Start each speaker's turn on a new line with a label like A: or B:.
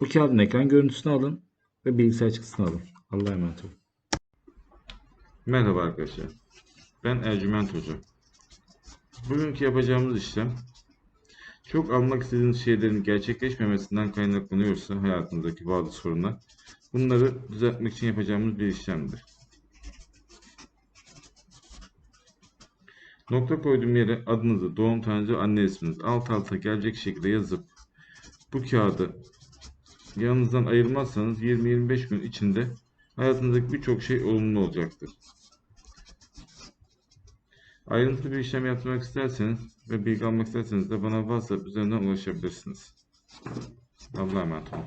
A: Bu kağıdın ekran görüntüsünü alın ve bilgisayar çıktısını alın. Allah'a emanet olun.
B: Merhaba arkadaşlar. Ben Ercüment Hoca. Bugünkü yapacağımız işlem çok almak istediğiniz şeylerin gerçekleşmemesinden kaynaklanıyorsa hayatınızdaki bazı sorunlar bunları düzeltmek için yapacağımız bir işlemdir. Nokta koyduğum yere adınızı, doğum tarihinizi, anne isminizi alt alta gelecek şekilde yazıp bu kağıdı yanınızdan ayırmazsanız 20-25 gün içinde hayatınızdaki birçok şey olumlu olacaktır. Ayrıntılı bir işlem yaptırmak isterseniz ve bilgi almak isterseniz de bana WhatsApp üzerinden ulaşabilirsiniz. Allah'a emanet olun.